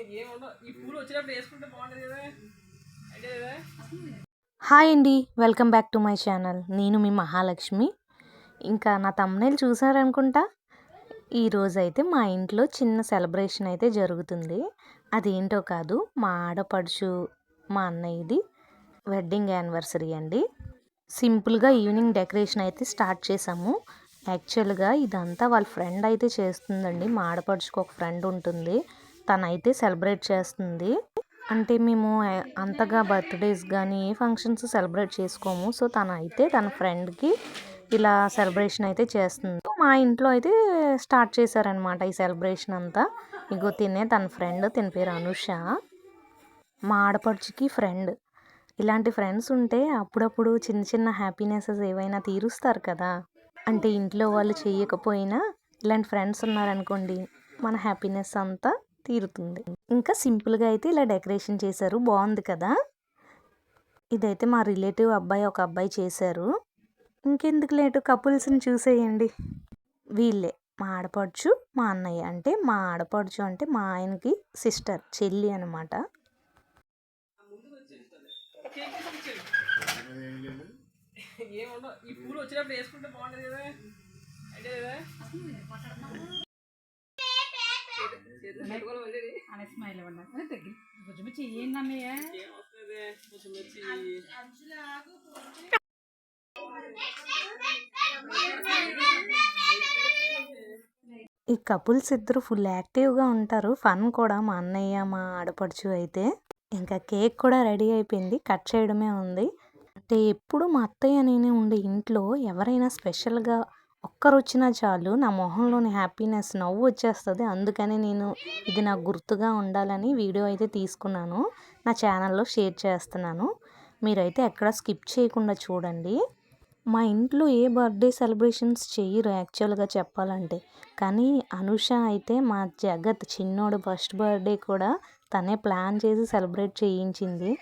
ఏముండవు ఈ పూలు వచ్చినప్పుడు వేసుకుంటే బాగుంటుంది కదా? అంటే కదా? హాయ్ అండి welcome back to my channel. నేను మీ మహాలక్ష్మి. ఇంకా నా తమ్నేలు చూసారనుకుంటా? ఈరోజు అయితే మా ఇంట్లో చిన్న సెలబ్రేషన్ అయితే జరుగుతుంది. అదేంటో కాదు మా ఆడపడుచు మా అన్నయ్యది వెడ్డింగ్ యానివర్సరీ అండి. సింపుల్గా ఈవినింగ్ డెకరేషన్ అయితే స్టార్ట్ చేసాము. యాక్చువల్గా ఇదంతా వాళ్ళ ఫ్రెండ్ అయితే చేస్తుందండి. మా ఆడపడుచుకు ఒక ఫ్రెండ్ ఉంటుంది. తనైతే సెలబ్రేట్ చేస్తుంది. అంటే మేము అంతగా బర్త్డేస్ కానీ ఏ ఫంక్షన్స్ సెలబ్రేట్ చేసుకోము. సో తను అయితే తన ఫ్రెండ్కి ఇలా సెలబ్రేషన్ అయితే చేస్తుంది. మా ఇంట్లో అయితే స్టార్ట్ చేశారనమాట ఈ సెలబ్రేషన్ అంతా. ఇగో తినే తన ఫ్రెండ్ తిన పేరు అనుష. మా ఆడపడుచుకి ఫ్రెండ్. ఇలాంటి ఫ్రెండ్స్ ఉంటే అప్పుడప్పుడు చిన్న చిన్న హ్యాపీనెసెస్ ఏవైనా తీరుస్తారు కదా. అంటే ఇంట్లో వాళ్ళు చేయకపోయినా ఇలాంటి ఫ్రెండ్స్ ఉన్నారనుకోండి మన హ్యాపీనెస్ అంతా తీరుతుంది. ఇంకా సింపుల్గా అయితే ఇలా డెకరేషన్ చేశారు. బాగుంది కదా? ఇదైతే మా రిలేటివ్ అబ్బాయి ఒక అబ్బాయి చేశారు. ఇంకెందుకు లేటు? కపుల్స్ని చూసేయండి. వీళ్ళే. మా ఆడపడుచు మా అన్నయ్య. అంటే మా ఆడపడుచు అంటే మా ఆయనకి సిస్టర్ చెల్లి అనమాట ఈ పూలు స్మైల్ ఇవ్వండి. తగ్గి కొంచెం చెయ్యండి అన్నయ్య? ఈ కపుల్స్ ఇద్దరు ఫుల్ యాక్టివ్గా ఉంటారు. ఫన్ కూడా. మా అన్నయ్య మా ఆడపడుచు అయితే. ఇంకా కేక్ కూడా రెడీ అయిపోయింది. కట్ చేయడమే ఉంది. అంటే ఎప్పుడు మా అత్తయ్య నేనే ఉండే ఇంట్లో ఎవరైనా స్పెషల్గా ఒక్కరు వచ్చినా చాలు నా మొహంలోని హ్యాపీనెస్ నవ్వు వచ్చేస్తుంది అందుకని నేను ఇది నాకు గుర్తుగా ఉండాలని వీడియో అయితే తీసుకున్నాను. నా ఛానల్లో షేర్ చేస్తున్నాను. మీరైతే ఎక్కడ స్కిప్ చేయకుండా చూడండి. మా ఇంట్లో ఏ బర్త్డే సెలబ్రేషన్స్ చేయరు యాక్చువల్గా చెప్పాలంటే. కానీ అనుష అయితే మా జగత్ చిన్నోడు ఫస్ట్ బర్త్డే కూడా తనే ప్లాన్ చేసి సెలబ్రేట్ చేయించింది.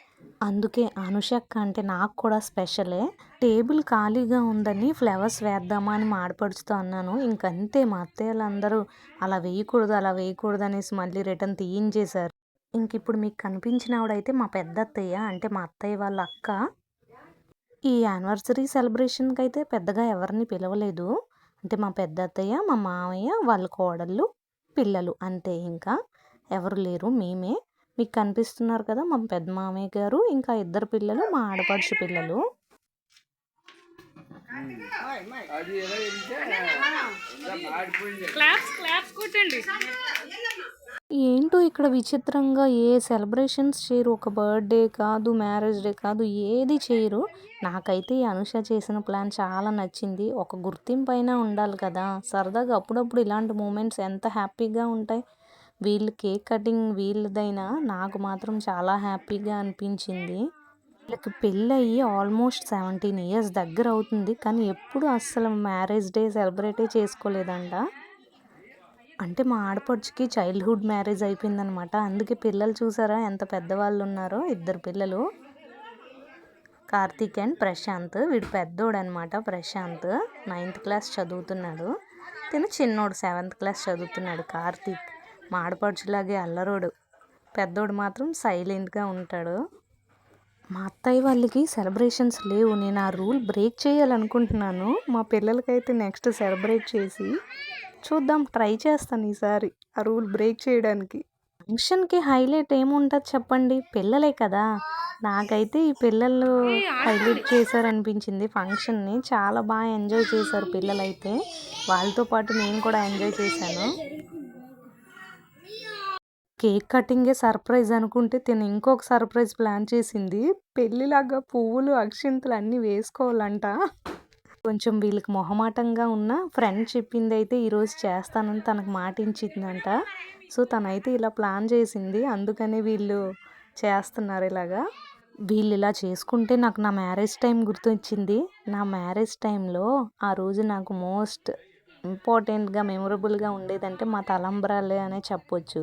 అందుకే అనుషక్క అంటే నాకు కూడా స్పెషలే. టేబుల్ ఖాళీగా ఉందని ఫ్లవర్స్ వేద్దామా అని మాడపడుచుతూ అన్నాను. ఇంకంతే మా అత్తయ్యలు అందరూ అలా వేయకూడదు అలా వేయకూడదు అనేసి మళ్ళీ రిటర్న్ తీయించేశారు. ఇంక ఇప్పుడు మీకు కనిపించిన ఆవిడైతే మా పెద్ద అత్తయ్య అంటే మా అత్తయ్య వాళ్ళ అక్క. ఈ యానివర్సరీ సెలబ్రేషన్కి అయితే పెద్దగా ఎవరిని పిలవలేదు. అంటే మా పెద్ద అత్తయ్య మా మామయ్య వాళ్ళ కోడళ్ళు పిల్లలు అంతే ఇంకా. ఎవరు లేరు మేమే. మీకు కనిపిస్తున్నారు కదా మా పెద్ద మామయ్య గారు ఇంకా ఇద్దరు పిల్లలు మా ఆడపడుచు పిల్లలు. ఏంటో ఇక్కడ విచిత్రంగా ఏ సెలబ్రేషన్స్ చేయరు ఒక బర్త్డే కాదు మ్యారేజ్ డే కాదు ఏది చేయరు. నాకైతే ఈ అనుష చేసిన ప్లాన్ చాలా నచ్చింది. ఒక గుర్తింపు అయినా ఉండాలి కదా. సరదాగా అప్పుడప్పుడు ఇలాంటి మూమెంట్స్ ఎంత హ్యాపీగా ఉంటాయి. వీళ్ళు కేక్ కటింగ్ వీళ్ళదైనా నాకు మాత్రం చాలా హ్యాపీగా అనిపించింది. వీళ్ళకి పెళ్ళి అయ్యి ఆల్మోస్ట్ సెవెంటీన్ ఇయర్స్ దగ్గర అవుతుంది. కానీ ఎప్పుడు అస్సలు మ్యారేజ్ డే సెలబ్రేటే చేసుకోలేదంట. అంటే మా ఆడపడుచుకి చైల్డ్హుడ్ మ్యారేజ్ అయిపోయిందనమాట. అందుకే పిల్లలు చూసారా ఎంత పెద్దవాళ్ళు ఉన్నారో? ఇద్దరు పిల్లలు. కార్తీక్ అండ్ ప్రశాంత్. వీడు పెద్దోడు అనమాట ప్రశాంత్. నైన్త్ క్లాస్ చదువుతున్నాడు. తిను చిన్నోడు సెవెంత్ క్లాస్ చదువుతున్నాడు కార్తీక్. మా ఆడపడుచులాగే అల్లరోడు. పెద్దోడు మాత్రం సైలెంట్గా ఉంటాడు. మా అత్తయ్య వాళ్ళకి సెలబ్రేషన్స్ లేవు. నేను ఆ రూల్ బ్రేక్ చేయాలనుకుంటున్నాను. మా పిల్లలకైతే నెక్స్ట్ సెలబ్రేట్ చేసి చూద్దాం ట్రై చేస్తాను ఈసారి ఆ రూల్ బ్రేక్ చేయడానికి. ఫంక్షన్కి హైలైట్ ఏముంటుంది చెప్పండి? పిల్లలే కదా. నాకైతే ఈ పిల్లలు హైలైట్ చేశారనిపించింది ఫంక్షన్ని. చాలా బాగా ఎంజాయ్ చేశారు పిల్లలైతే. వాళ్ళతో పాటు నేను కూడా ఎంజాయ్ చేశాను. కేక్ కటింగే సర్ప్రైజ్ అనుకుంటే తిను. ఇంకొక సర్ప్రైజ్ ప్లాన్ చేసింది. పెళ్ళిలాగా పువ్వులు అక్షింతలు అన్నీ వేసుకోవాలంట. కొంచెం వీళ్ళకి మొహమాటంగా ఉన్న ఫ్రెండ్ చెప్పింది అయితే ఈరోజు చేస్తానని తనకు మాట ఇచ్చిందంట సో తనైతే ఇలా ప్లాన్ చేసింది. అందుకని వీళ్ళు చేస్తున్నారు ఇలాగా. వీళ్ళు ఇలా చేసుకుంటే నాకు నా మ్యారేజ్ టైం గుర్తొచ్చింది. నా మ్యారేజ్ టైంలో ఆ రోజు నాకు మోస్ట్ ఇంపార్టెంట్గా మెమొరబుల్గా ఉండేదంటే మా తలంబ్రాలే అనే చెప్పొచ్చు.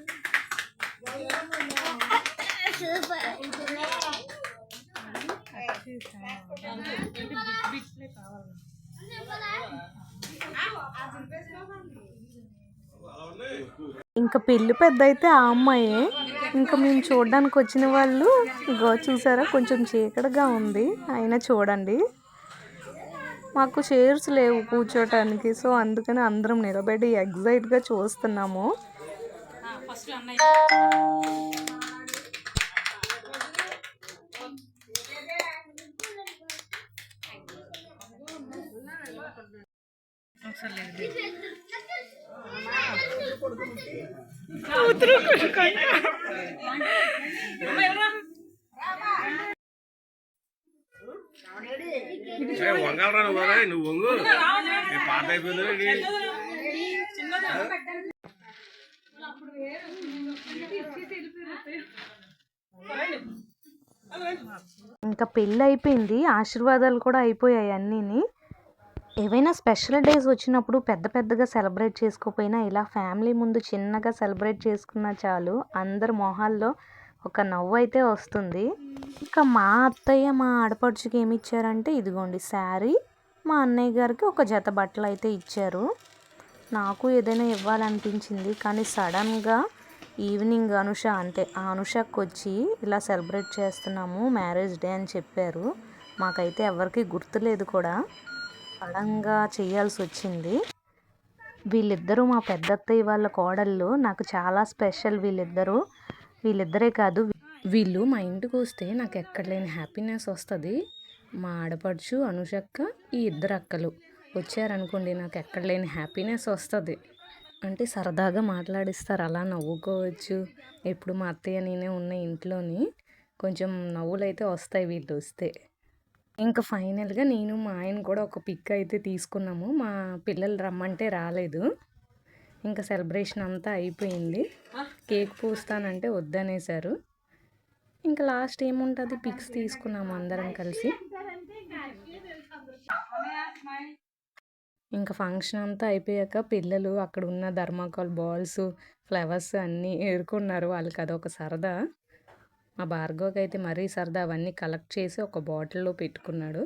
ఇంకా పెళ్ళి పెద్ద అయితే ఆ అమ్మాయే. ఇంకా మేము చూడడానికి వచ్చిన వాళ్ళు ఇగో చూసారా కొంచెం చీకటిగా ఉంది. అయినా చూడండి. మాకు చైర్స్ లేవు కూర్చోటానికి సో అందుకని అందరం నిలబడి ఎగ్జైట్గా చూస్తున్నాము. ఫస్ట్ అన్నయ్య. వంగలరా నువ్వు వంగు. పాత అయిపోయింది ఇంకా పెళ్ళి అయిపోయింది ఆశీర్వాదాలు కూడా అయిపోయాయి అన్నీని. ఏవైనా స్పెషల్ డేస్ వచ్చినప్పుడు పెద్ద పెద్దగా సెలబ్రేట్ చేసుకోపోయినా ఇలా ఫ్యామిలీ ముందు చిన్నగా సెలబ్రేట్ చేసుకున్నా చాలు. అందరి మొహాల్లో ఒక నవ్వు అయితే వస్తుంది. ఇంకా మా అత్తయ్య మా ఆడపడుచుకి ఏమి ఇచ్చారంటే ఇదిగోండి శారీ. మా అన్నయ్య గారికి ఒక జత బట్టలు అయితే ఇచ్చారు. నాకు ఏదైనా ఇవ్వాలనిపించింది కానీ సడన్గా ఈవినింగ్ అనుష అంటే ఆ అనుషకు వచ్చి ఇలా సెలబ్రేట్ చేస్తున్నాము మ్యారేజ్ డే అని చెప్పారు. మాకైతే ఎవరికి గుర్తులేదు కూడా. సడన్గా చేయాల్సి వచ్చింది వీళ్ళిద్దరూ మా పెద్దత్తయ్య వాళ్ళ కోడళ్ళు నాకు చాలా స్పెషల్ వీళ్ళిద్దరూ. వీళ్ళిద్దరే కాదు వీళ్ళు మా ఇంటికి వస్తే నాకు ఎక్కడ లేని హ్యాపీనెస్ వస్తుంది. మా ఆడపడుచు అనుషక్క ఈ ఇద్దరు అక్కలు. వచ్చారనుకోండి నాకు ఎక్కడ లేని హ్యాపీనెస్ వస్తుంది. అంటే సరదాగా మాట్లాడిస్తారు. అలా నవ్వుకోవచ్చు. ఎప్పుడు మా అత్తయ్య నేనే ఉన్న ఇంట్లోని కొంచెం నవ్వులు అయితే వస్తాయి వీళ్ళు వస్తే. ఇంకా ఫైనల్గా నేను మా ఆయన కూడా ఒక పిక్ అయితే తీసుకున్నాము. మా పిల్లలు రమ్మంటే రాలేదు. ఇంకా సెలబ్రేషన్ అంతా అయిపోయింది. కేక్ పూస్తానంటే వద్దనేసారు. ఇంకా లాస్ట్ ఏముంటుంది? పిక్స్ తీసుకున్నాము అందరం కలిసి. ఇంకా ఫంక్షన్ అంతా అయిపోయాక పిల్లలు అక్కడ ఉన్న ధర్మాకోల్ బాల్స్ ఫ్లవర్స్ అన్నీ ఏరుకున్నారు. వాళ్ళకి అదొక సరదా. మా భార్గవ్కి అయితే మరీ సరదా. అవన్నీ కలెక్ట్ చేసి ఒక బాటిల్లో పెట్టుకున్నాడు.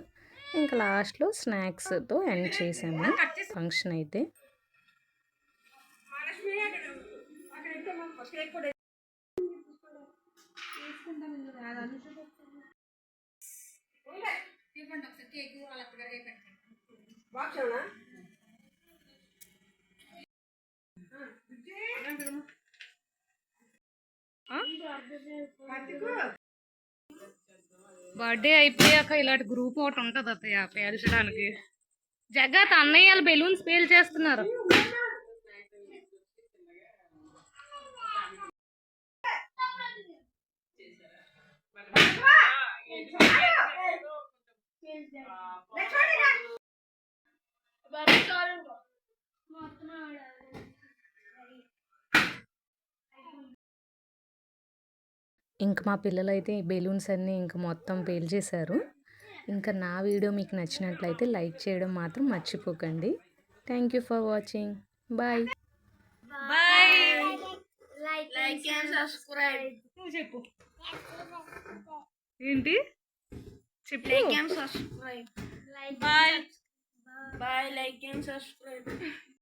ఇంకా లాస్ట్లో స్నాక్స్తో ఎండ్ చేసాము. ఫంక్షన్ అయితే. ఇవ్వండి ఒకసారి కేక్ వాళ్ళ బర్త్డే అయిపోయాక ఇలాంటి గ్రూప్ ఒకటి ఉంటుంది అత్తయ్య పేల్చడానికి. జగత్ అన్నయ్య బెలూన్స్ పేల్ చేస్తున్నారు. ఇంక మా పిల్లలైతే బెలూన్స్ అన్నీ ఇంక మొత్తం పేల్చేశారు ఇంకా నా వీడియో మీకు నచ్చినట్లయితే లైక్ చేయడం మాత్రం మర్చిపోకండి. Thank you for watching bye నువ్వు చెప్పు. ఏంటి? చెప్పు. Bye bye like and subscribe